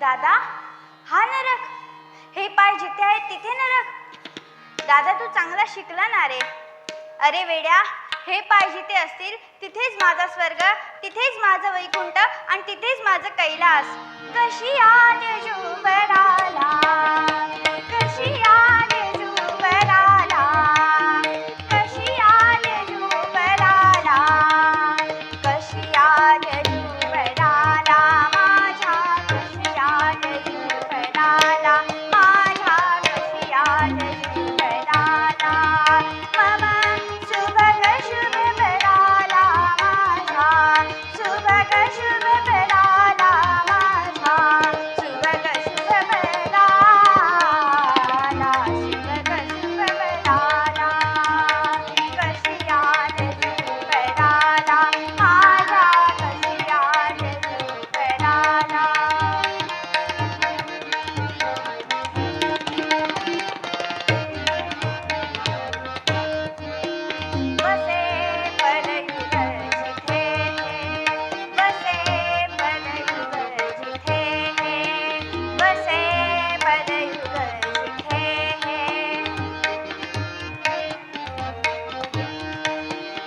दादा हा नरक. हे पाय जिथे आहे तिथे नरक. दादा तू चांगला शिकला ना रे. अरे वेड्या हे पाय जिथे असतील तिथेच माझा स्वर्ग तिथेच माझं वैकुंठ आणि तिथेच माझं कैलास. कशी आद जुबरा 妈妈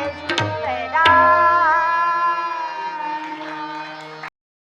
Thank you.